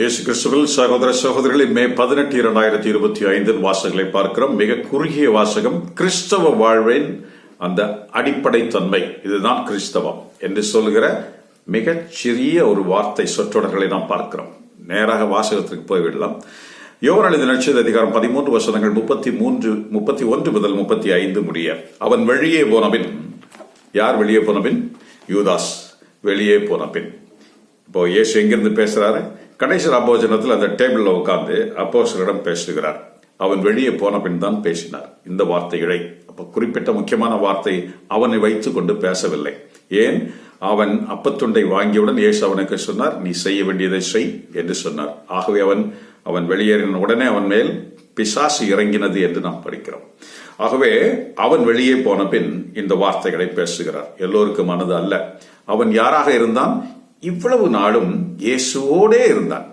இயேசு கிறிஸ்துவில் சகோதர சகோதரிகளை மே பதினெட்டு இரண்டாயிரத்தி இருபத்தி ஐந்தின் வாசகங்களை பார்க்கிறோம். மிக குறுகிய வாசகம் கிறிஸ்தவ வாழ்வின் அந்த அடிப்படை தன்மை இதுதான் கிறிஸ்தவம் என்று சொல்கிற மிகச் சிறிய ஒரு வார்த்தை சொற்றொடர்களை நாம் பார்க்கிறோம். நேராக வாசகத்திற்கு போய்விடலாம். யோவன் நட்சத்திர அதிகாரம் பதிமூன்று வசனங்கள் முப்பத்தி மூன்று முப்பத்தி ஒன்று முதல் முப்பத்தி ஐந்து முடிய. அவன் வெளியே போனபின் யார் வெளியே போனபின்? யூதாஸ் வெளியே போனபின். இப்போ இயேசு எங்கிருந்து பேசுறாரு? கணேசர் அபோஜனத்தில் அந்த டேபிளில் உட்கார்ந்து அப்போசரிடம் பேசுகிறார். அவன் வெளியே போன பின் தான் பேசினார். இந்த வார்த்தைகளை அப்ப குறிப்பிட்ட முக்கியமான வார்த்தை அவனை வைத்து கொண்டு பேசவில்லை. ஏன்? அவன் அப்பத்துண்டை வாங்கியவுடன் இயேசு அவனுக்கு சொன்னார் நீ செய்ய வேண்டியதை செய் என்று சொன்னார். ஆகவே அவன் அவன் வெளியேறின உடனே அவன் மேல் பிசாசு இறங்கினது என்று நாம் படிக்கிறோம். ஆகவே அவன் வெளியே போன பின் இந்த வார்த்தைகளை பேசுகிறார். எல்லோருக்கும் மனது அல்ல. அவன் யாராக இருந்தான்? இவ்வளவு நாளும் இயேசுவோடே இருந்தான்.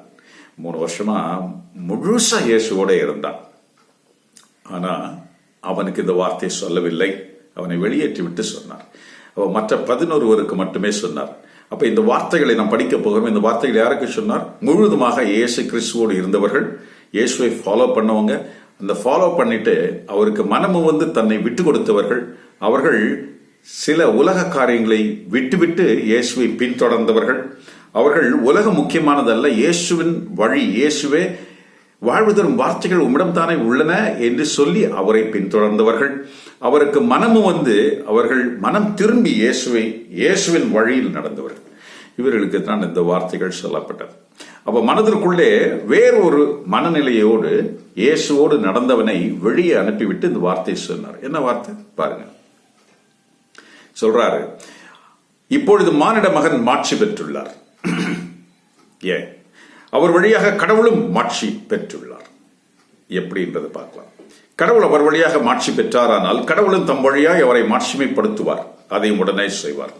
மூணு வருஷமா முழுசா இயேசுவோடே இருந்தான். ஆனா அவனுக்கு இந்த வார்த்தையை சொல்லவில்லை. அவனை வெளியேற்றி விட்டு சொன்னார். அவன் மற்ற பதினொருவருக்கு மட்டுமே சொன்னார். அப்ப இந்த வார்த்தைகளை நாம் படிக்க போகிறோம். இந்த வார்த்தைகள் யாருக்கு சொன்னார்? முழுவதுமாக இயேசு கிறிஸ்துவோடு இருந்தவர்கள். இயேசுவை ஃபாலோ பண்ணவங்க. அந்த ஃபாலோ பண்ணிட்டு அவருக்கு மனமும் வந்து தன்னை விட்டு கொடுத்தவர்கள். அவர்கள் சில உலக காரியங்களை விட்டுவிட்டு இயேசுவை பின்தொடர்ந்தவர்கள். அவர்கள் உலகம் முக்கியமானதல்ல இயேசுவின் வழி இயேசுவே வாழ்வு தரும் வார்த்தைகள் உம்மிடம் தானே உள்ளன என்று சொல்லி அவரை பின்தொடர்ந்தவர்கள். அவருக்கு மனமும் வந்து அவர்கள் மனம் திரும்பி இயேசுவை இயேசுவின் வழியில் நடந்தவர்கள். இவர்களுக்கு தான் இந்த வார்த்தைகள் சொல்லப்பட்டது. அப்ப மனதிற்குள்ளே வேறொரு மனநிலையோடு இயேசுவோடு நடந்தவனை வெளியே அனுப்பிவிட்டு இந்த வார்த்தையை சொன்னார். என்ன வார்த்தை? பாருங்க. சொல்றாரு. இப்பொழுது மானிட மகன் மாட்சி பெற்றுள்ளார். ஏன் அவர் வழியாக கடவுளும் மாட்சி பெற்றுள்ளார். எப்படி பார்க்கலாம். கடவுள் அவர் வழியாக மாட்சி பெற்றாரானால் கடவுளும் தம் வழியாய் அவரை மாட்சிமைப்படுத்துவார். அதையும் உடனே செய்வார்.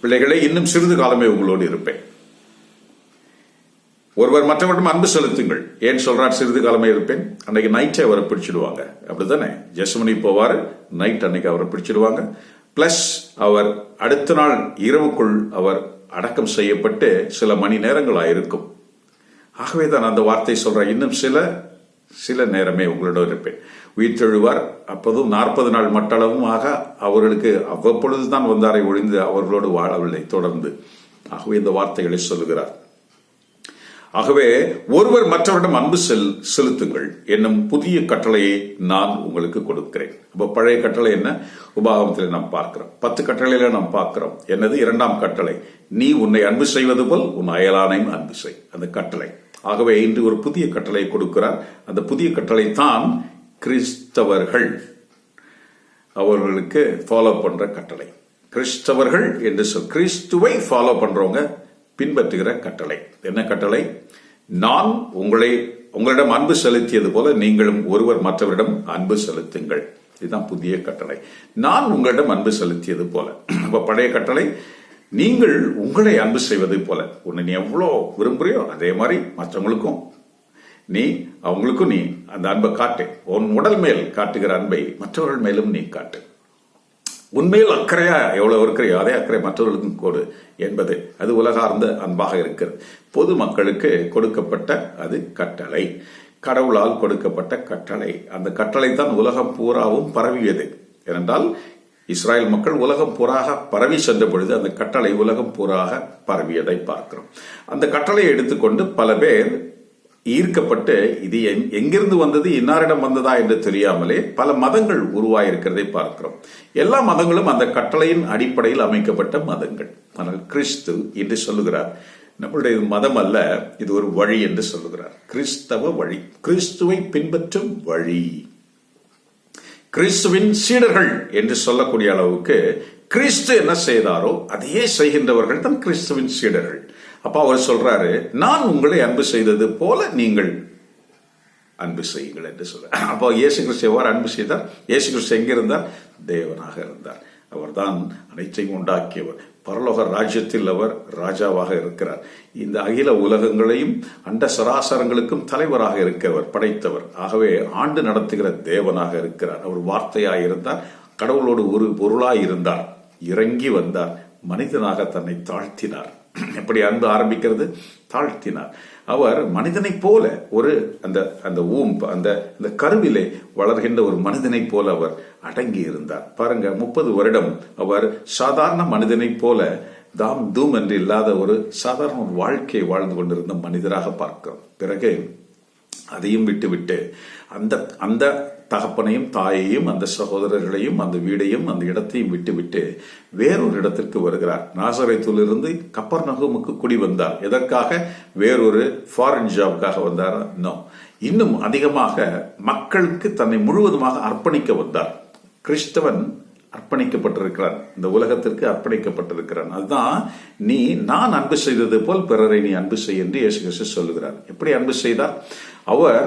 பிள்ளைகளை இன்னும் சிறிது காலமே உங்களோடு இருப்பேன். ஒருவர் மற்றவர்களிடம் அன்பு செலுத்துங்கள். ஏன் சொல்றார் சிறிது காலமே இருப்பேன். அன்னைக்கு நைட்டே அவரை பிடிச்சிடுவாங்க. அப்படித்தானே? ஜெஸ்மனி போவார் நைட் அன்னைக்கு அவரை பிடிச்சிடுவாங்க. பிளஸ் அவர் அடுத்த நாள் இரவுக்குள் அவர் அடக்கம் செய்யப்பட்டு சில மணி நேரங்கள் ஆயிருக்கும் ஆகவே தான் அந்த வார்த்தை சொல்றேன் இன்னும் சில சில நேரமே உங்களிடம் இருப்பேன். உயிர் தெழுவார் அப்போதும் நாற்பது நாள் மட்டளவும் ஆக அவர்களுக்கு அவ்வப்பொழுது தான் வந்தாரை ஒழிந்து அவர்களோடு வாழவில்லை தொடர்ந்து. ஆகவே இந்த வார்த்தைகளை சொல்லுகிறார். ஆகவே ஒருவர் மற்றவரிடம் அன்பு செல் செலுத்துங்கள் என்னும் புதிய கட்டளையை நான் உங்களுக்கு கொடுக்கிறேன். அப்ப பழைய கட்டளை என்ன? உபாகமத்தில் நாம் பார்க்கிறோம். பத்து கட்டளையில நாம் பார்க்கிறோம். என்னது? இரண்டாம் கட்டளை. நீ உன்னை அன்பு செய்வது போல் உன் அயலானையும் அன்பு செய். அந்த கட்டளை. ஆகவே இன்று ஒரு புதிய கட்டளை கொடுக்கிறார். அந்த புதிய கட்டளை தான் கிறிஸ்தவர்கள். அவர்களுக்கு ஃபாலோ பண்ற கட்டளை. கிறிஸ்தவர்கள் என்று சொல் கிறிஸ்துவை ஃபாலோ பண்றவங்க பின்பற்றுகிற கட்டளை. என்ன கட்டளை? நான் உங்களை உங்களிடம் அன்பு செலுத்தியது போல நீங்களும் ஒருவர் மற்றவரிடம் அன்பு செலுத்துங்கள். இதுதான் புதிய கட்டளை. நான் உங்களிடம் அன்பு செலுத்தியது போல. அப்ப பழைய கட்டளை நீங்கள் உங்களை அன்பு செய்வது போல. உன்னை நீ எவ்வளோ விரும்புறியோ அதே மாதிரி மற்றவங்களுக்கும் நீ அவங்களுக்கும் நீ அந்த அன்பை காட்டு. உன் உடல் மேல் காட்டுகிற அன்பை மற்றவர்கள் மேலும் நீ காட்டு. உண்மையில் அக்கறையா எவ்வளவு இருக்கிறையோ அதே அக்கறை மற்றவர்களுக்கும் கொடு என்பது. அது உலகார்ந்த அன்பாக இருக்கிறது. பொது மக்களுக்கு கொடுக்கப்பட்ட அது கட்டளை. கடவுளால் கொடுக்கப்பட்ட கட்டளை. அந்த கட்டளை தான் உலகம் பூராவும் பரவியது. ஏனென்றால் இஸ்ராயல் மக்கள் உலகம் பூராக பரவி சென்ற பொழுது அந்த கட்டளை உலகம் பூராக பரவியதை பார்க்கிறோம். அந்த கட்டளையை எடுத்துக்கொண்டு பல பேர் ஈர்க்கப்பட்டு இது எங்கிருந்து வந்தது இன்னாரிடம் வந்ததா என்று தெரியாமலே பல மதங்கள் உருவாயிருக்கிறதை பார்க்கிறோம். எல்லா மதங்களும் அந்த கட்டளையின் அடிப்படையில் அமைக்கப்பட்ட மதங்கள். ஆனால் கிறிஸ்து என்று சொல்லுகிறார். நம்மளுடைய மதம் அல்ல இது ஒரு வழி என்று சொல்லுகிறார். கிறிஸ்தவ வழி. கிறிஸ்துவை பின்பற்றும் வழி. கிறிஸ்துவின் சீடர்கள் என்று சொல்லக்கூடிய அளவுக்கு கிறிஸ்து என்ன செய்தாரோ அதையே செய்கின்றவர்கள் தான் கிறிஸ்துவின் சீடர்கள். அப்போ அவர் சொல்றாரு நான் உங்களை அன்பு செய்தது போல நீங்கள் அன்பு செய்யுங்கள் என்று சொல்ற அப்போ இயேசு கிறிஸ்து எவ்வாறு அன்பு செய்தார்? இயேசு கிறிஸ்து எங்க இருந்தார்? தேவனாக இருந்தார். அவர் தான் அனைத்தையும் உண்டாக்கியவர். பரலோக ராஜ்யத்தில் அவர் ராஜாவாக இருக்கிறார். இந்த அகில உலகங்களையும் அண்ட சராசரங்களுக்கும் தலைவராக இருக்கிறவர் படைத்தவர். ஆகவே ஆண்டு நடத்துகிற தேவனாக இருக்கிறார். அவர் வார்த்தையாக இருந்தார் கடவுளோடு ஒரு பொருளாய் இருந்தார் இறங்கி வந்தார். மனிதனாக தன்னை தாழ்த்தினார். எப்படி அன்பு ஆரம்பிக்கிறது? தாழ்த்தினார். அவர் மனிதனைப் போல ஒரு அந்த அந்த ஊம் அந்த அந்த கருவிலே வளர்கின்ற ஒரு மனிதனைப் போல அவர் அடங்கி இருந்தார் பாருங்க முப்பது வருடம் அவர் சாதாரண மனிதனைப் போல தாம் தூம் என்று இல்லாத ஒரு சாதாரண ஒரு வாழ்க்கையை வாழ்ந்து கொண்டிருந்த மனிதராக பார்க்கிறோம். பிறகு அதையும் விட்டுவிட்டு அந்த அந்த தகப்பனையும் தாயையும் அந்த சகோதரர்களையும் அந்த வீடையும் அந்த இடத்தையும் விட்டுவிட்டு வேறொரு இடத்திற்கு வருகிறார். நாசரேத்திலிருந்து கப்பர் நகமுக்கு குடி வந்தார். எதற்காக? வேறொரு ஃபாரின் ஜாப்காக வந்தார்? இன்னும் இன்னும் அதிகமாக மக்களுக்கு தன்னை முழுவதுமாக அர்ப்பணிக்க வந்தார். கிறிஸ்தவன் அர்ப்பணிக்கப்பட்டிருக்கிறான். இந்த உலகத்திற்கு அர்ப்பணிக்கப்பட்டிருக்கிறான். அதுதான் நீ நான் அன்பு செய்தது போல் பிறரை நீ அன்பு செய் என்று இயேசு கிறிஸ்து சொல்லுகிறார். எப்படி அன்பு செய்தார்? அவர்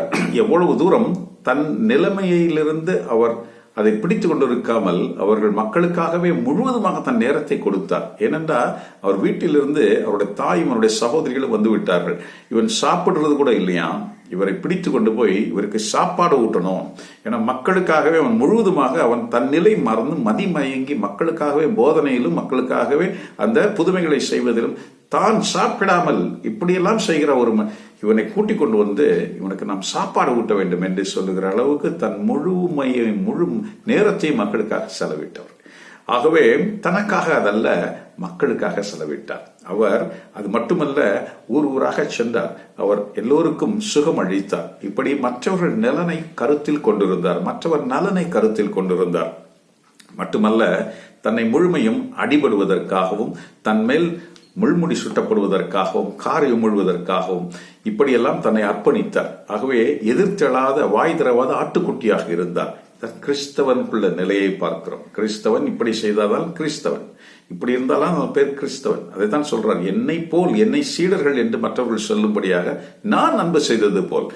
எவ்வளவு தூரம் தன் நிலைமையிலிருந்து அவர் அதை பிடித்து கொண்டிருக்காமல் அவர்கள் மக்களுக்காகவே முழுவதுமாக தன் நேரத்தை கொடுத்தார். ஏனென்றால் அவர் வீட்டிலிருந்து அவருடைய தாயும் அவருடைய சகோதரிகளும் வந்து விட்டார்கள். இவன் சாப்பிடுறது கூட இல்லையா இவரை பிடித்து கொண்டு போய் இவருக்கு சாப்பாடு ஊட்டணும். ஏன்னா மக்களுக்காகவே அவன் முழுவதுமாக அவன் தன் நிலை மறந்து மதிமயங்கி மக்களுக்காகவே போதனையிலும் மக்களுக்காகவே அந்த புதுமைகளை செய்வதிலும் தான் சாப்பிடாமல் இப்படியெல்லாம் செய்கிற ஒரு இவனை கூட்டிக் கொண்டு வந்து இவனுக்கு நாம் சாப்பாடு ஊட்ட வேண்டும் என்று சொல்லுகிற அளவுக்கு தன் முழுமையை முழு நேரத்தையும் மக்களுக்காக செலவிட்டவர். ஆகவே தனக்காக அதல்ல மக்களுக்காக செலவிட்டார். அவர் அது மட்டுமல்ல ஊர் ஊராக சென்றார். அவர் எல்லோருக்கும் சுகம் அளித்தார். இப்படி மற்றவர்கள் நலனை கருத்தில் கொண்டிருந்தார். மற்றவர் நலனை கருத்தில் கொண்டிருந்தார். மட்டுமல்ல தன்னை முழுமையும் அடிபடுவதற்காகவும் தன்மேல் முள்முடி சுட்டப்படுவதற்காகவும் காரை முழுவதற்காகவும் இப்படியெல்லாம் தன்னை அர்ப்பணித்தார். ஆகவே எதிர்த்தெழாத வாய் திறவாத ஆட்டுக்குட்டியாக இருந்தார். கிறிஸ்தவனுக்குள்ள நிலையை பார்க்கிறோம். கிறிஸ்தவன் இப்படி செய்தாதான் கிறிஸ்தவன். இப்படி இருந்தாலும் அவன் பேர் கிறிஸ்தவன். அதை தான் சொல்றார். என்னை போல் என்னை சீடர்கள் என்று மற்றவர்கள் சொல்லும்படியாக நான் அன்பு செய்தது போல்.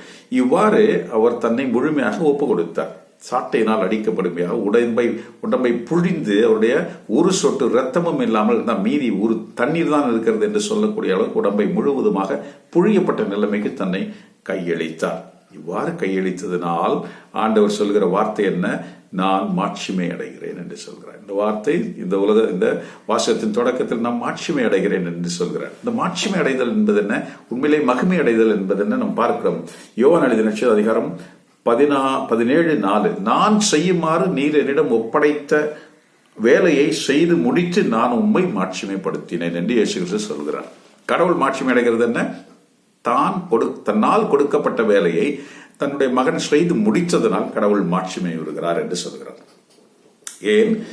இவ்வாறு அவர் தன்னை முழுமையாக ஒப்பு கொடுத்தார். சாட்டையினால் அடிக்கப்படுமையாக உடம்பை உடம்பை புழிந்து அவருடைய ஒரு சொட்டு ரத்தமும் இல்லாமல் தான் மீதி ஒரு தண்ணீர் தான் இருக்கிறது என்று சொல்லக்கூடிய அளவுக்கு உடம்பை முழுவதுமாக புழியப்பட்ட நிலைமைக்கு தன்னை கையளித்தார். இவ்வாறு கையளித்ததினால் ஆண்டவர் சொல்கிற வார்த்தை என்ன? நான் மாட்சிமை அடைகிறேன் என்று சொல்கிறார். இந்த வார்த்தை இந்த உலக இந்த வாசகத்தின் தொடக்கத்தில் நான் மாட்சிமை அடைகிறேன் என்று சொல்கிறார். இந்த மாட்சிமை அடைதல் என்பது என்ன? உண்மையிலே மகிமை அடைதல் என்பது என்ன? நாம் பார்க்கிறோம். யோகன் எழுதின அதிகாரம் பதினா பதினேழு நாலு. நான் செய்யுமாறு நீர் என்னிடம் ஒப்படைத்த வேலையை செய்து முடித்து நான் உண்மை மாட்சிமைப்படுத்தினேன் என்று இயேசு சொல்கிறார். கடவுள் மாட்சிமை அடைகிறது என்ன? தான் கொடு தன்னால் கொடுக்கப்பட்ட வேலையை தன்னுடைய மகன் செய்து முடித்ததனால் கடவுள் மாட்சிமை வருகிறார் என்று சொல்கிறார். ஏன்?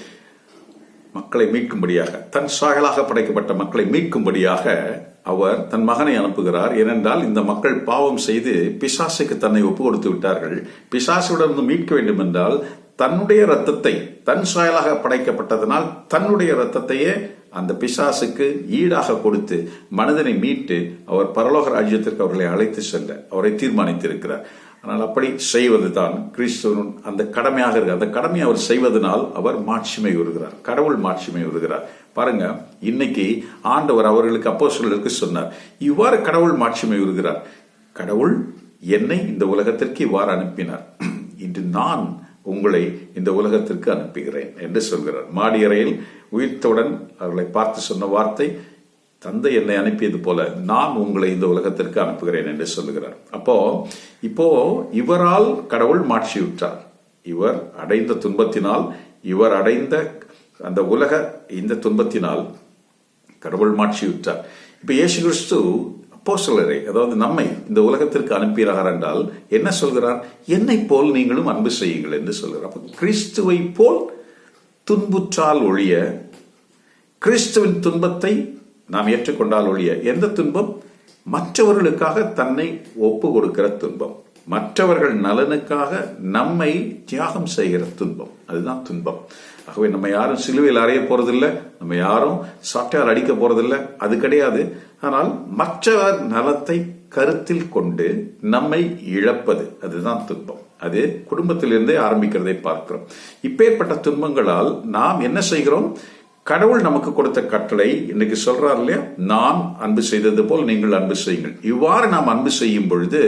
மக்களை மீட்கும்படியாக. தன் சாயலாக படைக்கப்பட்ட மக்களை மீட்கும்படியாக அவர் தன் மகனை அனுப்புகிறார். ஏனென்றால் இந்த மக்கள் பாவம் செய்து பிசாசுக்கு தன்னை ஒப்பு கொடுத்து விட்டார்கள். பிசாசுடன் மீட்க வேண்டும் என்றால் தன்னுடைய ரத்தத்தை தன் சாயலாக படைக்கப்பட்டதனால் தன்னுடைய ரத்தத்தையே அந்த பிசாசுக்கு ஈடாக கொடுத்து மனிதனை மீட்டு அவர் பரலோக ராஜ்யத்திற்கு அவர்களை அழைத்து செல்ல அவரை தீர்மானித்திருக்கிறார். ஆனால் அப்படி செய்வது தான் கிறிஸ்துவன் அந்த கடமையாக இருக்கு. அந்த கடமையை அவர் செய்வதனால் அவர் மாட்சிமை வருகிறார் கடவுள் மாட்சிமை வருகிறார் பாருங்க இன்னைக்கு ஆண்டவர் அவர்களுக்கு அப்போ சொல்லுக்கு சொன்னார் இவ்வாறு கடவுள் மாட்சிமை வருகிறார் கடவுள் என்னை இந்த உலகத்திற்கு இவ்வாறு அனுப்பினார். இன்று நான் உங்களை இந்த உலகத்திற்கு அனுப்புகிறேன் என்று சொல்கிறார். மாடியறையில் உயிர்த்தவுடன் அவர்களை பார்த்து சொன்ன வார்த்தை தந்தை என்னை அனுப்பியது போல நான் உங்களை இந்த உலகத்திற்கு அனுப்புகிறேன் என்று சொல்லுகிறார். அப்போ இப்போ இவரால் கடவுள் மாட்சியுற்றார் இவர் அடைந்த துன்பத்தினால் இவர் அடைந்த அந்த உலக இந்த துன்பத்தினால் கடவுள் மாட்சியுற்றார் இப்ப இயேசு கிறிஸ்து அப்போ சொல்லரே அதாவது நம்மை இந்த உலகத்திற்கு அனுப்பினார் என்றால் என்ன சொல்கிறார்? என்னை போல் நீங்களும் அன்பு செய்யுங்கள் என்று சொல்கிறார். அப்ப கிறிஸ்துவை போல் துன்புற்றால் ஒழிய கிறிஸ்துவின் துன்பத்தை நாம் ஏற்றுக்கொண்டால் ஒழிய எந்த துன்பம்? மற்றவர்களுக்காக தன்னை ஒப்பு கொடுக்கிற துன்பம். மற்றவர்கள் நலனுக்காக நம்மை தியாகம் செய்கிற துன்பம். அதுதான் துன்பம். ஆகவே நம்ம யாரும் சிலுவையில் அறைய போறதில்லை நம்ம யாரும் சாட்டையால் அடிக்க போறதில்லை அது கிடையாது. ஆனால் மற்றவர் நலத்தை கருத்தில் கொண்டு நம்மை இழப்பது அதுதான் துன்பம். அது குடும்பத்திலிருந்தே ஆரம்பிக்கிறதை பார்க்கிறோம். இப்பேற்பட்ட துன்பங்களால் நாம் என்ன செய்கிறோம்? கடவுள் நமக்கு கொடுத்த கட்டளை இன்னைக்கு சொல்றார் இல்லையா? நான் அன்பு செய்தது போல் நீங்கள் அன்பு செய்யுங்கள். இவ்வாறு நாம் அன்பு செய்யும் பொழுது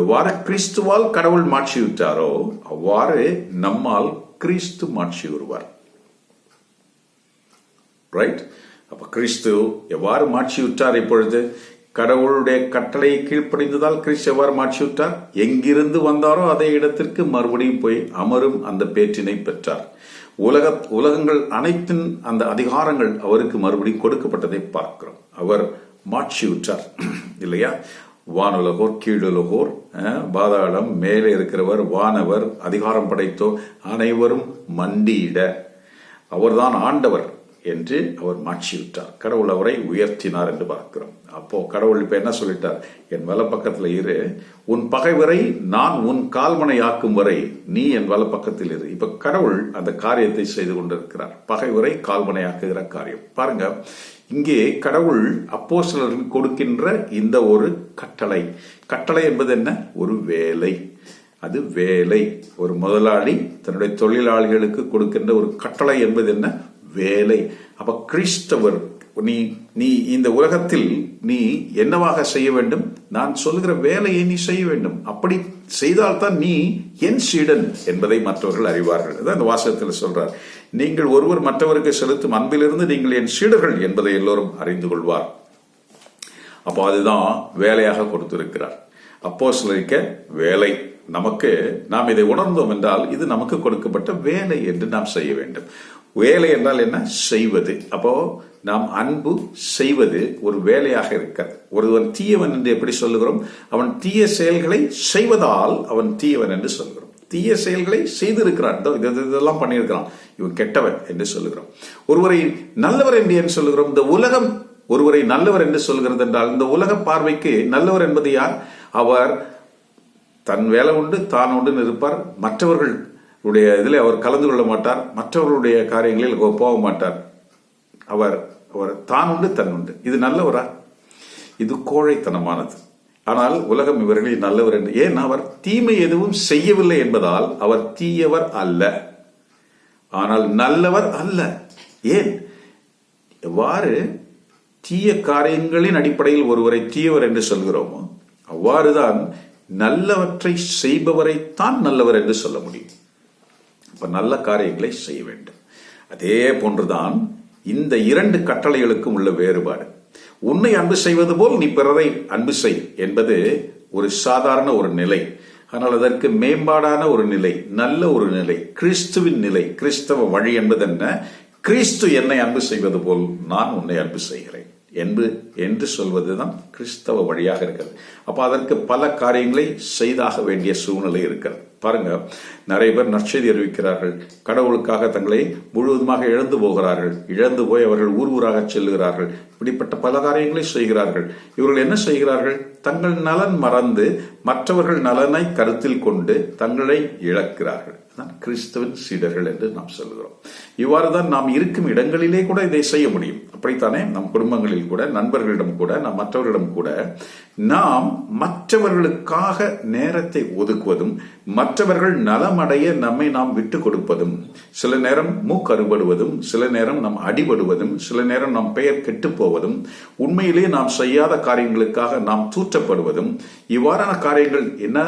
எவ்வாறு கிறிஸ்துவால் கடவுள் மாட்சியுற்றாரோ அவ்வாறு நம்மால் கிறிஸ்து மாற்றி வருவார் ரைட் அப்ப கிறிஸ்து எவ்வாறு மாற்றி விட்டார் இப்பொழுது? கடவுளுடைய கட்டளை கீழ்ப்படிந்ததால் கிறிஸ்து எவ்வாறு மாட்சியுற்றார் எங்கிருந்து வந்தாரோ அதே இடத்திற்கு மறுபடியும் போய் அமரும் அந்த பேற்றினை பெற்றார். உலக உலகங்கள் அனைத்தின் அந்த அதிகாரங்கள் அவருக்கு மறுபடியும் கொடுக்கப்பட்டதை பார்க்கிறோம். அவர் மாட்சியுற்றார் இல்லையா? வானுலகோர் கீழுலகோர் பாதாளம் மேலே இருக்கிறவர் வானவர் அதிகாரம் படைத்தோர் அனைவரும் மண்டியிட. அவர்தான் ஆண்டவர். என்று அவர் மாட்சியுற்றார் கடவுள் அவரை உயர்த்தினார் என்று பார்க்கிறோம். அப்போ கடவுள் இப்ப என்ன சொல்லிட்டார்? என் வலப்பக்கத்துல இரு. உன் பகைவரை நான் உன் கால்மனை ஆக்கும் வரை நீ என் வலப்பக்கத்தில் இரு. இப்ப கடவுள் அந்த காரியத்தை செய்து கொண்டிருக்கிறார். பகைவரை கால்மனை ஆக்குகிற காரியம். பாருங்க இங்கே கடவுள் அப்போஸ்தலருக்கு கொடுக்கின்ற இந்த ஒரு கட்டளை. கட்டளை என்பது என்ன? ஒரு வேலை. அது வேலை. ஒரு முதலாளி தன்னுடைய தொழிலாளிகளுக்கு கொடுக்கின்ற ஒரு கட்டளை என்பது என்ன? வேலை. அப்ப கிறிஸ்தவர் நீ நீ இந்த உலகத்தில் நீ என்னவாக செய்ய வேண்டும்? நான் சொல்லுகிற வேலையை நீ செய்ய வேண்டும். அப்படி செய்தால்தான் நீ என் சீடன் என்பதை மற்றவர்கள் அறிவார்கள். அதான் இந்த வாசகத்தில் சொல்றார். நீங்கள் ஒருவர் மற்றவருக்கு செலுத்தும் அன்பிலிருந்து நீங்கள் என் சீடர்கள் என்பதை எல்லோரும் அறிந்து கொள்வார். அப்போ அதுதான் வேலையாக கொடுத்திருக்கிறார். அப்போ சிலரிக்க வேலை. நமக்கு நாம் இதை உணர்ந்தோம் என்றால் இது நமக்கு கொடுக்கப்பட்ட வேலை என்று நாம் செய்ய வேண்டும். வேலை என்றால் என்ன? செய்வது. அப்போ நாம் அன்பு செய்வது ஒரு வேலையாக இருக்கிறது ஒருவன் தீயவன் என்று எப்படி சொல்லுகிறோம்? அவன் தீய செயல்களை செய்வதால் அவன் தீயவன் என்று சொல்கிறோம் தீய செயல்களை செய்திருக்கிறான். இது இதெல்லாம் பண்ணியிருக்கிறான். இவன் கெட்டவன் என்று சொல்லுகிறோம். ஒருவரை நல்லவர் என்று ஏன் சொல்லுகிறோம்? இந்த உலகம் ஒருவரை நல்லவர் என்று சொல்கிறது என்றால் இந்த உலக பார்வைக்கு நல்லவர் என்பது யார்? அவர் தன் வேலை உண்டு தான் உண்டு இருப்பார். உடைய இதில் அவர் கலந்து கொள்ள மாட்டார். மற்றவர்களுடைய காரியங்களில் போக மாட்டார். அவர் அவர் தான் உண்டு தன் உண்டு இது நல்லவரா? இது கோழைத்தனமானது. ஆனால் உலகம் இவர்களில் நல்லவர் என்று. ஏன் அவர் தீமை எதுவும் செய்யவில்லை என்பதால் அவர் தீயவர் அல்ல. ஆனால் நல்லவர் அல்ல. ஏன்? எவ்வாறு தீய காரியங்களின் அடிப்படையில் ஒருவரை தீயவர் என்று சொல்கிறோமோ அவ்வாறுதான் நல்லவற்றை செய்பவரைத்தான் நல்லவர் என்று சொல்ல முடியும். அப்போ நல்ல காரியங்களை செய்ய வேண்டும். அதே போன்றுதான் இந்த இரண்டு கட்டளைகளுக்கும் உள்ள வேறுபாடு. உன்னை அன்பு செய்வது போல் நீ பிறரை அன்பு செய் என்பது ஒரு சாதாரண ஒரு நிலை. ஆனால் அதற்கு மேம்பாடான ஒரு நிலை நல்ல ஒரு நிலை கிறிஸ்துவின் நிலை கிறிஸ்தவ வழி என்பது என்ன கிறிஸ்து என்னை அன்பு செய்வது போல் நான் உன்னை அன்பு செய்கிறேன் என்று என்று சொல்வதுதான் கிறிஸ்தவ வழியாக இருக்கிறது. அப்ப அதற்கு பல காரியங்களை செய்தாக வேண்டிய சூழ்நிலை இருக்கிறது. பாருங்க நிறைய பேர் நற்செய்தி அறிவிக்கிறார்கள். கடவுளுக்காக தங்களை முழுவதுமாக இழந்து போகிறார்கள். இழந்து போய் அவர்கள் ஊர் ஊராக செல்லுகிறார்கள் இப்படிப்பட்ட பல காரியங்களை செய்கிறார்கள். இவர்கள் என்ன செய்கிறார்கள்? தங்கள் நலன் மறந்து மற்றவர்கள் நலனை கருத்தில் கொண்டு தங்களை இழக்கிறார்கள். தான் கிறிஸ்தவன் சீடர்கள் என்று நாம் சொல்கிறோம். இவ்வாறு தான் நாம் இருக்கும் இடங்களிலே கூட இதை செய்ய முடியும். அப்படித்தானே? நம் குடும்பங்களில் கூட நண்பர்களிடம் கூட நம் மற்றவர்களிடம் கூட. நாம் மற்றவர்களுக்காக நேரத்தை ஒதுக்குவதும் மற்றவர்கள் நலமடைய நம்மை நாம் விட்டு கொடுப்பதும் சில நேரம் மூக்கருபடுவதும் சில நேரம் நாம் அடிபடுவதும் சில நேரம் நாம் பெயர் கெட்டு போவதும் உண்மையிலே நாம் செய்யாத காரியங்களுக்காக நாம் தூற்றப்படுவதும் இவ்வாறான காரியங்கள் என்ன?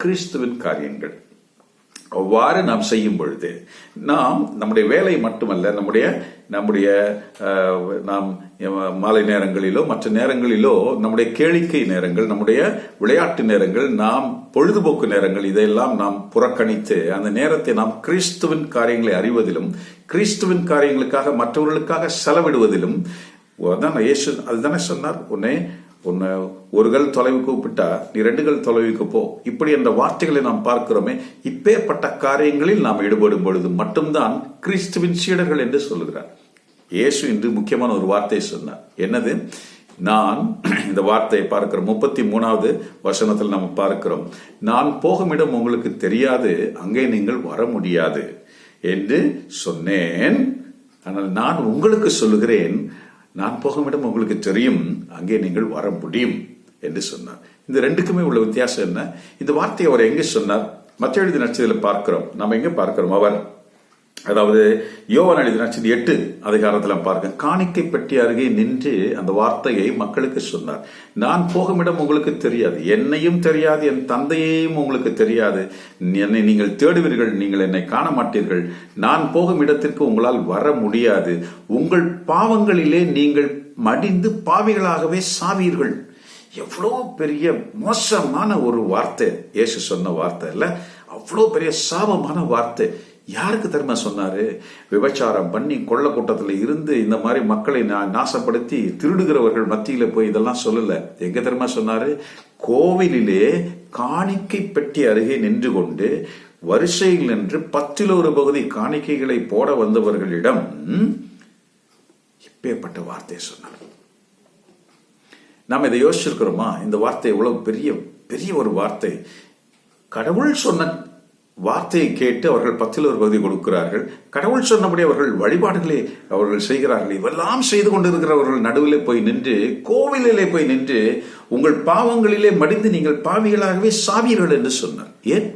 கிறிஸ்துவின் காரியங்கள். அவ்வாறு நாம் செய்யும் பொழுது நாம் நம்முடைய வேலை மட்டுமல்ல நம்முடைய நம்முடைய அஹ், நாம் மாலை நேரங்களிலோ மற்ற நேரங்களிலோ நம்முடைய கேளிக்கை நேரங்கள் நம்முடைய விளையாட்டு நேரங்கள் நாம் பொழுதுபோக்கு நேரங்கள் இதையெல்லாம் நாம் புறக்கணித்து அந்த நேரத்தை நாம் கிறிஸ்துவின் காரியங்களை அறிவதிலும் கிறிஸ்துவின் காரியங்களுக்காக மற்றவர்களுக்காக செலவிடுவதிலும் அதான் இயேசு அதுதானே சொன்னார் உன்னை உன்னை ஒரு கல் தொலைவு கூப்பிட்டா நீ ரெண்டு கல் தொலைவுக்கு போ. இப்படி என்ற வார்த்தைகளை நாம் பார்க்கிறோமே இப்பேற்பட்ட காரியங்களில் நாம் ஈடுபடும் பொழுது மட்டும்தான் கிறிஸ்துவின் சீடர்கள் என்று சொல்லுகிறார். இயேசு இன்று முக்கியமான ஒரு வார்த்தையை சொன்னார். என்னது? நான் இந்த வார்த்தையை பார்க்கிறோம். முப்பத்தி மூணாவது வசனத்தில் நம்ம பார்க்கிறோம். நான் போகும் இடம் உங்களுக்கு தெரியாது அங்கே நீங்கள் வர முடியாது என்று சொன்னேன். ஆனால் நான் உங்களுக்கு சொல்லுகிறேன் நான் போகும் இடம் உங்களுக்கு தெரியும் அங்கே நீங்கள் வர முடியும் என்று சொன்னார். இந்த ரெண்டுக்குமே உள்ள வித்தியாசம் என்ன? இந்த வார்த்தையை அவர் எங்கே சொன்னார்? மற்ற எழுதி நட்சத்திரத்தில் பார்க்கிறோம். நம்ம எங்க பார்க்கிறோம்? அவர் அதாவது யோவான் எழுதின எட்டு அதிகாரத்தில் பாருங்க. காணிக்கை பெட்டி அருகே நின்று அந்த வார்த்தையை மக்களுக்கு சொன்னார். நான் போகும் இடம் உங்களுக்கு தெரியாது. என்னையும் தெரியாது. என் தந்தையையும் உங்களுக்கு தெரியாது. என்னை நீங்கள் தேடுவீர்கள். நீங்கள் என்னை காண மாட்டீர்கள். நான் போகும் இடத்திற்கு உங்களால் வர முடியாது. உங்கள் பாவங்களிலே நீங்கள் மடிந்து பாவிகளாகவே சாவீர்கள். எவ்வளோ பெரிய மோசமான ஒரு வார்த்தை. இயேசு சொன்ன வார்த்தை இல்லை அவ்வளோ பெரிய சாபமான வார்த்தை. யாருக்கு தெரியுமா சொன்னாரு? விபச்சாரம் பண்ணி கொள்ள கூட்டத்தில் இருந்து இந்த மாதிரி மக்களை நா- நாசப்படுத்தி திருடுகிறவர்கள் மத்தியில போய் இதெல்லாம் சொல்லல. எங்க தெரியுமா சொன்னாரு? கோவிலிலே காணிக்கை பெட்டி அருகே நின்று கொண்டு வரிசையில் நின்று பத்தில் ஒரு பகுதி காணிக்கைகளை போட வந்தவர்களிடம் இப்பேற்பட்ட வார்த்தையை சொன்னார். நாம் இதை யோசிச்சிருக்கிறோமா? இந்த வார்த்தை எவ்வளவு பெரிய பெரிய ஒரு வார்த்தை. கடவுள் சொன்ன வார்த்தையை கேட்டு அவர்கள் பத்தில் ஒரு பகுதி கொடுக்கிறார்கள். கடவுள் சொன்னபடி அவர்கள் வழிபாடுகளை அவர்கள் செய்கிறார்கள். இவெல்லாம் செய்து கொண்டிருக்கிறவர்கள் நடுவிலே போய் நின்று கோவிலிலே போய் நின்று உங்கள் பாவங்களிலே மடிந்து நீங்கள் பாவிகளாகவே சாவீர்கள் என்று சொன்னார். ஏன்?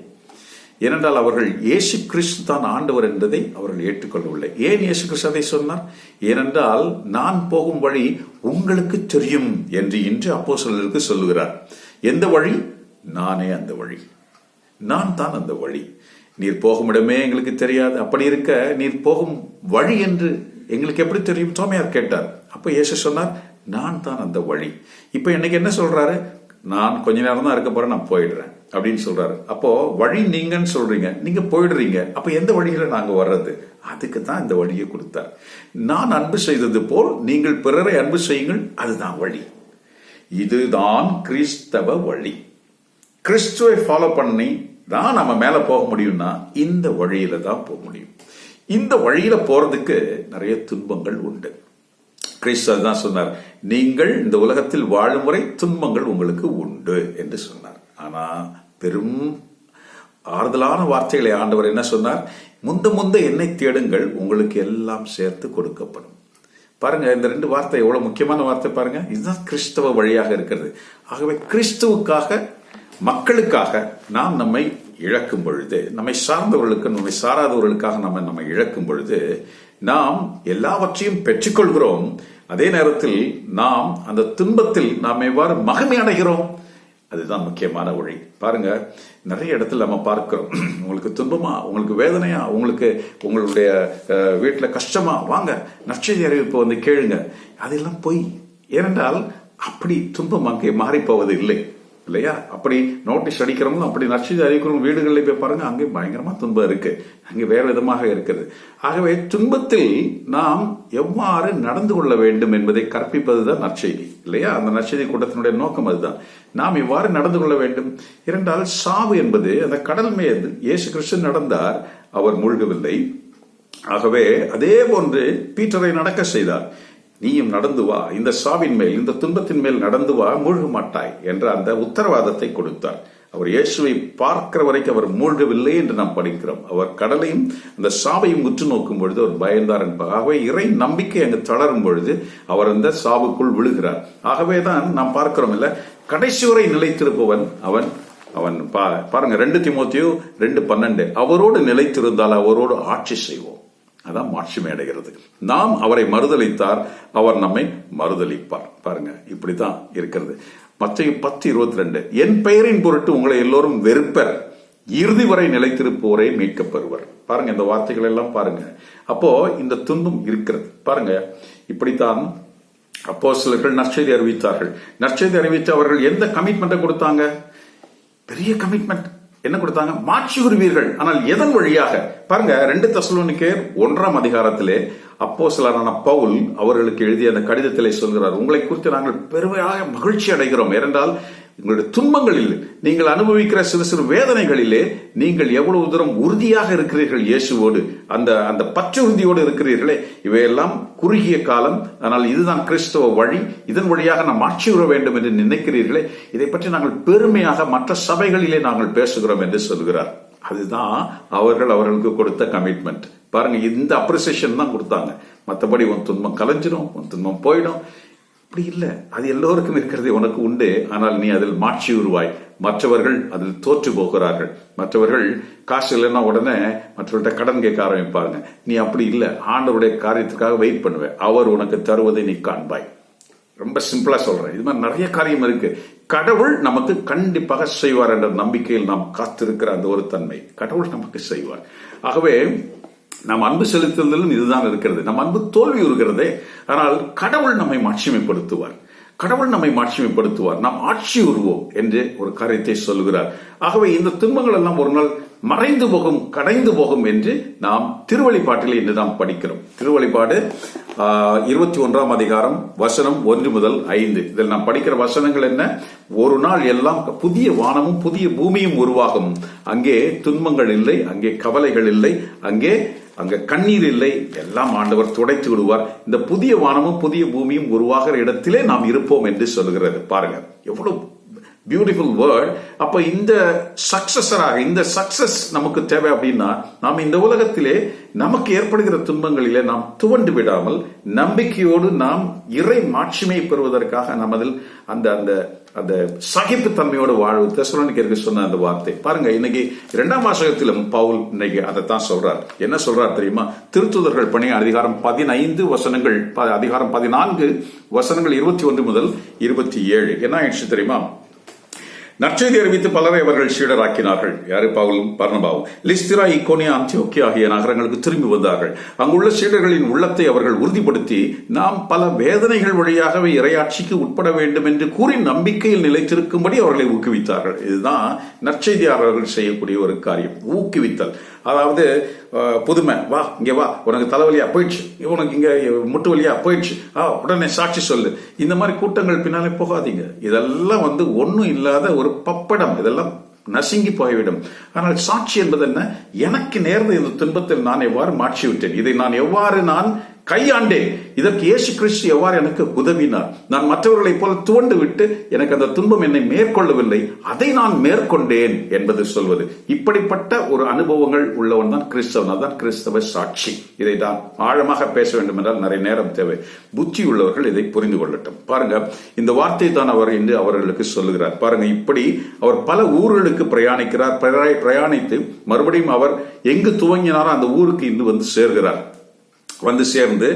ஏனென்றால் அவர்கள் இயேசு கிறிஸ்து தான் ஆண்டவர் என்பதை அவர்கள் ஏற்றுக்கொள்ளவில்லை. ஏன் இயேசு கிறிஸ்து அதை சொன்னார்? ஏனென்றால் நான் போகும் வழி உங்களுக்கு தெரியும் என்று இன்று அப்போ சொல்லுகிறார். எந்த வழி? நானே அந்த வழி. நான் தான் அந்த வழி. நீர் போகும் இடமே எங்களுக்கு தெரியாது. அப்படி இருக்க நீர் போகும் வழி என்று எங்களுக்கு எப்படி தெரியும்? சோமையார் கேட்டார். அப்ப இயேசு சொன்னார் நான் தான் அந்த வழி. இப்ப இன்னைக்கு என்ன சொல்றாரு? நான் கொஞ்ச நேரம் தான் இருக்க போறேன் நான் போயிடுறேன். அப்படின்னு சொல்றாரு. அப்போ வழி நீங்கன்னு சொல்றீங்க. நீங்க போயிடுறீங்க. அப்ப எந்த வழியில நாங்க வர்றது? அதுக்கு தான் இந்த வழியை கொடுத்தார். நான் அன்பு செய்தது போல் நீங்கள் பிறரை அன்பு செய்யுங்கள். அதுதான் வழி. இதுதான் கிறிஸ்தவ வழி. கிறிஸ்துவை ஃபாலோ பண்ணி தான் நம்ம மேல போக முடியும்னா இந்த வழியில தான் போக முடியும். இந்த வழியில போறதுக்கு நிறைய துன்பங்கள் உண்டு. கிறிஸ்து தான் சொன்னார் நீங்கள் இந்த உலகத்தில் வாழும் முறை துன்பங்கள் உங்களுக்கு உண்டு என்று சொன்னார். ஆனா பெரும் ஆறுதலான வார்த்தைகளை ஆண்டவர் என்ன சொன்னார்? முந்த முந்த என்னை தேடுங்கள் உங்களுக்கு எல்லாம் சேர்த்து கொடுக்கப்படும். பாருங்க இந்த ரெண்டு வார்த்தை எவ்வளவு முக்கியமான வார்த்தை பாருங்க. இதுதான் கிறிஸ்தவ வழியாக இருக்கிறது. ஆகவே கிறிஸ்துவுக்காக மக்களுக்காக நாம் நம்மை இழக்கும் பொழுது நம்மை சார்ந்தவர்களுக்கு நம்மை சாராதவர்களுக்காக நம்ம நம்மை இழக்கும் பொழுது நாம் எல்லாவற்றையும் பெற்றுக்கொள்கிறோம். அதே நேரத்தில் நாம் அந்த துன்பத்தில் நாம் எவ்வாறு மகிமை அடைகிறோம்? அதுதான் முக்கியமான வழி. பாருங்க நிறைய இடத்துல நம்ம பார்க்கிறோம். உங்களுக்கு துன்பமா? உங்களுக்கு வேதனையா? உங்களுக்கு உங்களுடைய வீட்டில் கஷ்டமா? வாங்க நற்செய்தி அறிவிப்பு வந்து கேளுங்க. அதெல்லாம் பொய். ஏனென்றால் அப்படி துன்பம் அங்கே மாறிப்போவது இல்லை. இல்லையா? அப்படி நோட்டீஸ் அடிக்கிறவங்களும் அப்படி நச்சு அறிவிக்கிறவங்க வீடுகளில் போய் பாருங்க அங்கே பயங்கரமா துன்பம் இருக்கு. அங்கே வேற விதமாக இருக்கிறது. ஆகவே துன்பத்தில் நாம் எவ்வாறு நடந்து கொள்ள வேண்டும் என்பதை கற்பிப்பது தான் நற்செய்தி இல்லையா? அந்த நற்செய்தி கூட்டத்தினுடைய நோக்கம் அதுதான். நாம் இவ்வாறு நடந்து கொள்ள வேண்டும். இரண்டால் சாவு என்பது அந்த கடல் மேல் இயேசு கிறிஸ்து நடந்தார் அவர் மூழ்கவில்லை. ஆகவே அதே போன்று பீட்டரை நடக்க செய்தார். நீயும் நடந்து வா. இந்த சாவின் மேல் இந்த துன்பத்தின் மேல் நடந்து வா மூழ்க மாட்டாய் என்ற அந்த உத்தரவாதத்தை கொடுத்தார். அவர் இயேசுவை பார்க்கிற வரைக்கும் அவர் மூழ்கவில்லை என்று நாம் படிக்கிறோம். அவர் கடலையும் அந்த சாவையும் உற்று நோக்கும் பொழுது அவர் பயந்தார் என்பார். ஆகவே இறை நம்பிக்கை அங்கு தளரும் பொழுது அவர் அந்த சாவுக்குள் விழுகிறார். ஆகவே தான் நாம் பார்க்கிறோம் இல்ல? கடைசி வரை நிலைத்திருப்பவன் அவன் அவன் பா- பாருங்க ரெண்டு திமோத்தியோ ரெண்டு பன்னெண்டு. அவரோடு நிலைத்திருந்தால் அவரோடு ஆட்சி செய்வோம். அதான் மாட்சிமை அடைகிறது நாம் அவரை மறுதளித்தார் அவர் நம்மை மறுதளிப்பார். பாருங்க இப்படித்தான் இருக்கிறது. மத்திய பத்து இருபத்தி ரெண்டு என் பெயரின் பொருட்டு உங்களை எல்லோரும் வெறுப்பர். இறுதி வரை நிலைத்திருப்போரே மீட்கப்படுவர் பாருங்க இந்த வார்த்தைகள் எல்லாம் பாருங்க. அப்போ இந்த துன்பம் இருக்கிறது. பாருங்க இப்படித்தான் அப்போ சிலர்கள் நற்செய்தி அறிவித்தார்கள். நற்செய்தி அறிவித்து அவர்கள் எந்த கமிட்மெண்ட்டை கொடுத்தாங்க? பெரிய கமிட்மெண்ட் என்ன கொடுத்தாங்க? மாற்றி வருவீர்கள் ஆனால் எதன் வழியாக? பாருங்க ரெண்டு தசலோனிக்கேர் ஒன்றாம் அதிகாரத்திலே அப்போ சிலரான பவுல் அவர்களுக்கு எழுதிய அந்த கடிதத்திலே சொல்கிறார். உங்களை குறித்து நாங்கள் பெருமையாக மகிழ்ச்சி அடைகிறோம். ஏனென்றால் உங்களுடைய துன்பங்களில் நீங்கள் அனுபவிக்கிற சிறு சிறு வேதனைகளிலே நீங்கள் எவ்வளவு தூரம் உறுதியாக இருக்கிறீர்கள் இயேசுவோடு அந்த அந்த பற்றுறுதியோடு இருக்கிறீர்களே இவையெல்லாம் குறுகிய காலம் ஆனால் இதுதான் கிறிஸ்தவ வழி இதன் வழியாக நாம் ஆட்சி உற வேண்டும் என்று நினைக்கிறீர்களே இதை பற்றி நாங்கள் பெருமையாக மற்ற சபைகளிலே நாங்கள் பேசுகிறோம் என்று சொல்கிறார். அதுதான் அவர்கள் அவர்களுக்கு கொடுத்த கமிட்மெண்ட் பாருங்க இந்த அப்ரிசியேஷன் தான் கொடுத்தாங்க. மற்றபடி உன் துன்பம் கலைஞ்சிடும் உன் துன்பம் போயிடும். அப்படி இல்லை. அது எல்லோருக்கும் இருக்கிறது. உனக்கு உண்டு. ஆனால் நீ அதில் மாட்சி உருவாய். மற்றவர்கள் அதில் தோற்று போகிறார்கள். மற்றவர்கள் காசு இல்லைன்னா உடனே மற்றவர்கள்ட்ட கடன் கேட்க ஆரம்பிப்பாங்க நீ அப்படி இல்லை. ஆண்டவருடைய காரியத்துக்காக வெயிட் பண்ணுவ. அவர் உனக்கு தருவதை நீ காண்பாய். ரொம்ப சிம்பிளா சொல்றேன். இது மாதிரி நிறைய காரியம் இருக்கு. கடவுள் நமக்கு கண்டிப்பாக செய்வார் என்ற நம்பிக்கையில் நாம் காத்திருக்கிற அந்த ஒரு தன்மை. கடவுள் நமக்கு செய்வார். ஆகவே நாம் அன்பு செலுத்துதலும் இதுதான் இருக்கிறது. நம் அன்பு தோல்வி உறுகிறதே ஆனால் கடவுள் நம்மை மாட்சிமைப்படுத்துவார். கடவுள் நம்மை மாட்சிமைப்படுத்துவார். நாம் ஆட்சி உருவோம் என்று ஒரு காரியத்தை சொல்லுகிறார். ஆகவே இந்த துன்பங்கள் எல்லாம் ஒரு நாள் மறைந்து போகும் கடைந்து போகும் என்று நாம் திருவழிப்பாட்டில் இன்று நாம் படிக்கிறோம். திருவழிபாடு இருபத்தி ஒன்றாம் அதிகாரம் வசனம் ஒன்று முதல் ஐந்து. இதில் நாம் படிக்கிற வசனங்கள் என்ன? ஒரு நாள் எல்லாம் புதிய வானமும் புதிய பூமியும் உருவாகும். அங்கே துன்பங்கள் இல்லை அங்கே கவலைகள் இல்லை அங்கே அங்க கண்ணீர் இல்லை. எல்லாம் ஆண்டவர் துடைத்து விடுவார். இந்த புதிய வானமும் புதிய பூமியும் உருவாகிற இடத்திலே நாம் இருப்போம் என்று சொல்கிறது பாருங்க எவ்வளவு பியூட்டிஃபுல் வேர்ட் அப்ப இந்த சக்சஸராக இந்த சக்சஸ் நமக்கு தேவை அப்படின்னா நாம் இந்த உலகத்திலே நமக்கு ஏற்படுகிற துன்பங்களிலே நாம் துவண்டு விடாமல் நம்பிக்கையோடு நாம் இறை மாட்சிமை பெறுவதற்காக நமதில் அந்த அந்த அந்த சகிப்பு தன்மையோடு வாழ்வு தெசலோனிக்கருக்கு சொன்ன அந்த வார்த்தை. பாருங்க இன்னைக்கு இரண்டாம் வாசகத்திலும் பவுல் இன்னைக்கு அதை தான் சொல்றார். என்ன சொல்றார் தெரியுமா? திருத்துதர்கள் பணி அதிகாரம் பதினைந்து வசனங்கள் அதிகாரம் பதினான்கு வசனங்கள் இருபத்தி ஒன்று முதல் இருபத்தி ஏழு. என்ன ஆயிடுச்சு தெரியுமா? நற்செய்தி அறிவித்து பலரை அவர்கள் சீடராக்கினார்கள். யாரு? பவுலும் பர்ணபாவும் லிஸ்திரா இக்கோனியா அந்தியோக்கியா ஆகிய நகரங்களுக்கு திரும்பி வந்தார்கள். அங்குள்ள சீடர்களின் உள்ளத்தை அவர்கள் உறுதிப்படுத்தி நாம் பல வேதனைகள் வழியாகவே இரையாட்சிக்கு உட்பட வேண்டும் என்று கூறி நம்பிக்கையில் நிலைத்திருக்கும்படி அவர்களை ஊக்குவித்தார்கள். இதுதான் நற்செய்தியாளர்கள் செய்யக்கூடிய ஒரு காரியம். ஊக்குவித்தல். அதாவது புதுமை வா இங்கே வா உனக்கு தலைவலியா போயிடுச்சு. உனக்கு இங்கே முட்டு வழியா போயிடுச்சு. ஆ உடனே சாட்சி சொல்லு. இந்த மாதிரி கூட்டங்கள் பின்னாலே போகாதீங்க. இதெல்லாம் வந்து ஒன்றும் இல்லாத ஒரு பப்படம். இதெல்லாம் நசுங்கி போய்விடும். ஆனால் சாட்சி என்பது என்ன எனக்கு நேர்ந்த இந்த துன்பத்தில் நான் எவ்வாறு மாற்றி விட்டேன் இதை நான் எவ்வாறு நான் கையாண்டேன் இதற்கு இயேசு கிறிஸ்து எவ்வாறு எனக்கு உதவினார்? நான் மற்றவர்களைப் போல துவண்டு விட்டு எனக்கு அந்த துன்பம் என்னை மேற்கொள்ளவில்லை. அதை நான் மேற்கொண்டேன் என்பது சொல்வது. இப்படிப்பட்ட ஒரு அனுபவங்கள் உள்ளவன் தான் கிறிஸ்தவன். அதான் கிறிஸ்தவ சாட்சி. இதை தான் ஆழமாக பேச வேண்டும் என்றால் நிறைய நேரம் தேவை. புத்தி உள்ளவர்கள் இதை புரிந்து கொள்ளட்டும். பாருங்க இந்த வார்த்தை தான் அவர் இன்று அவர்களுக்கு சொல்லுகிறார். பாருங்க இப்படி அவர் பல ஊர்களுக்கு பிரயாணிக்கிறார். பிரயாணித்து மறுபடியும் அவர் எங்கு துவங்கினாரோ அந்த ஊருக்கு இன்று வந்து சேர்கிறார். வந்து சேர்ந்து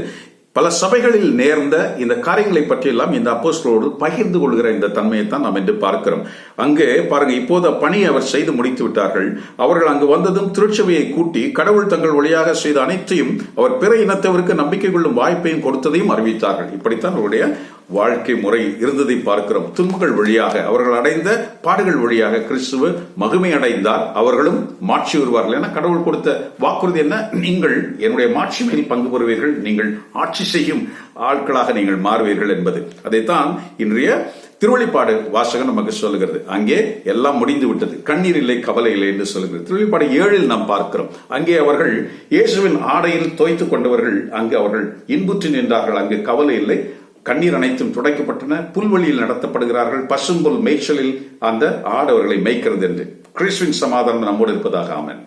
பல சபைகளில் நேர்ந்த இந்த காரியங்களை பற்றியெல்லாம் இந்த அப்போஸ்களோடு பகிர்ந்து கொள்கிற இந்த தன்மையை தான் நாம் என்று பார்க்கிறோம். அங்கே பாருங்க இப்போது பணி அவர் செய்து முடித்து விட்டார்கள். அவர்கள் அங்கு வந்ததும் திருச்சபையை கூட்டி கடவுள் தங்கள் வழியாக செய்த அனைத்தையும் அவர் பிற இனத்தவருக்கு நம்பிக்கை கொள்ளும் வாய்ப்பையும் கொடுத்ததையும் அறிவித்தார்கள். இப்படித்தான் அவருடைய வாழ்க்கை முறை இருந்ததை பார்க்கிறோம். துன்பங்கள் வழியாக அவர்கள் அடைந்த பாடுகள் வழியாக கிறிஸ்துவ மகிமை அடைந்தார். அவர்களும் மாட்சி வருவார்கள். என கடவுள் கொடுத்த வாக்குறுதி என்ன? நீங்கள் என்னுடைய மாட்சி மேல் பங்கு பெறுவீர்கள். நீங்கள் ஆட்சி செய்யும் ஆட்களாக நீங்கள் மாறுவீர்கள் என்பது. அதைத்தான் இன்றைய திருவள்ளிப்பாடு வாசகம் நமக்கு சொல்லுகிறது. அங்கே எல்லாம் முடிந்து விட்டது. கண்ணீர் இல்லை கவலை இல்லை என்று சொல்லுகிறது. திருவள்ளிப்பாடு ஏழில் நாம் பார்க்கிறோம். அங்கே அவர்கள் இயேசுவின் ஆடையில் தோய்த்து கொண்டவர்கள். அங்கு அவர்கள் இன்புற்று நின்றார்கள். அங்கு கவலை இல்லை கண்ணீர் அனைத்தும் துடைக்கப்பட்டன. புல்வெளியில் நடத்தப்படுகிறார்கள். பசும்புல் மேய்ச்சலில் அந்த ஆடவர்களை மேய்க்கிறது என்று. கிறிஸ்துவின் சமாதானம் நம்மோடு இருப்பதாக ஆமன்.